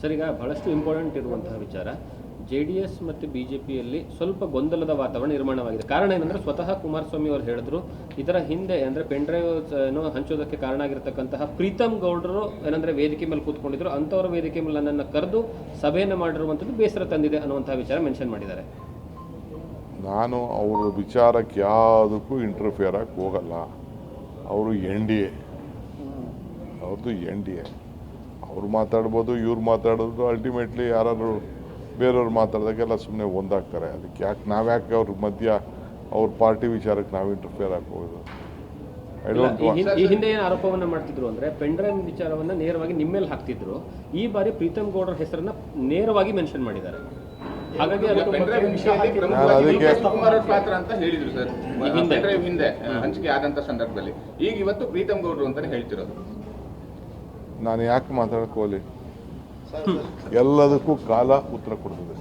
Sir ಈಗ ಬಹಳಷ್ಟು important ಇರುವಂತಹ ವಿಚಾರ. ಜೆ ಡಿ ಎಸ್ ಮತ್ತು ಬಿ ಜೆ ಪಿಯಲ್ಲಿ ಸ್ವಲ್ಪ ಗೊಂದಲದ ವಾತಾವರಣ ನಿರ್ಮಾಣವಾಗಿದೆ. ಕಾರಣ ಏನಂದ್ರೆ ಸ್ವತಃ ಕುಮಾರಸ್ವಾಮಿ ಅವರು ಹೇಳಿದ್ರು ಇದರ ಹಿಂದೆ ಅಂದ್ರೆ ಪೆಂಡ್ರೈವ್ ಏನೋ ಹಂಚೋದಕ್ಕೆ ಕಾರಣ ಆಗಿರತಕ್ಕಂತಹ ಪ್ರೀತಮ್ ಗೌಡರು ಏನಂದ್ರೆ ವೇದಿಕೆ ಮೇಲೆ ಕೂತ್ಕೊಂಡಿದ್ರು ಅಂಥವ್ರ ವೇದಿಕೆ ಮೇಲೆ ನನ್ನನ್ನು ಕರೆದು ಸಭೆಯನ್ನು ಮಾಡಿರುವಂಥದ್ದು ಬೇಸರ ತಂದಿದೆ ಅನ್ನುವಂಥ ವಿಚಾರ ಮೆನ್ಷನ್ ಮಾಡಿದ್ದಾರೆ. ನಾನು ಅವರ ವಿಚಾರಕ್ಕೆ ಯಾವುದಕ್ಕೂ ಇಂಟರ್ಫಿಯರ್ ಆಗಿ ಹೋಗಲ್ಲ. ಅವರು ಎನ್ ಡಿ ಎ. ಅವ್ರದ್ದು ಎನ್ ಡಿ ಎ. ಅವ್ರು ಮಾತಾಡ್ಬೋದು ಇವ್ರು ಮಾತಾಡೋದು ಅಲ್ಟಿಮೇಟ್ಲಿ ಯಾರಾದ್ರು ಬೇರೆಯವ್ರು ಮಾತಾಡಿದಾಗೆಲ್ಲ ಸುಮ್ಮನೆ ಒಂದಾಗ್ತಾರೆ. ಅದಕ್ಕೆ ಯಾಕೆ ನಾವ್ಯಾಕೆ ಅವ್ರ ಮಧ್ಯ ಅವ್ರ ಪಾರ್ಟಿ ವಿಚಾರಕ್ಕೆ ನಾವು ಇಂಟರ್ಫಿಯರ್ ಆಗಿ ಹೋಗೋದು ಐ ಇಲ್ಲ, ಡೋಂಟ್ ಈ ಹಿಂದೆ ಏನು ಆರೋಪವನ್ನ ಮಾಡ್ತಿದ್ರು ಅಂದ್ರೆ ಪೆಂಡ್ರೈನ್ ವಿಚಾರವನ್ನ ನೇರವಾಗಿ ನಿಮ್ಮೇಲೆ ಹಾಕ್ತಿದ್ರು. ಈ ಬಾರಿ ಪ್ರೀತಮ್ ಗೌಡರ ಹೆಸರನ್ನ ನೇರವಾಗಿ ಮೆನ್ಷನ್ ಮಾಡಿದ್ದಾರೆ. ಹಾಗಾಗಿ ಪಾತ್ರ ಅಂತ ಹೇಳಿದ್ರು ಸರ್. ಹಿಂದೆ. ಹಂಚಿಕೆ ಆದಂತ ಸಂದರ್ಭದಲ್ಲಿ. ಈಗ ಇವತ್ತು ಪ್ರೀತಮ್ ಗೌಡರು ಅಂತಾನೆ ಹೇಳ್ತಿರೋದು. ನಾನು ಯಾಕೆ ಮಾತಾಡಕ್ಕೆ ಹೋಗಲಿ? ಎಲ್ಲದಕ್ಕೂ ಕಾಲ ಉತ್ತರ ಕೊಡ್ತದೆ.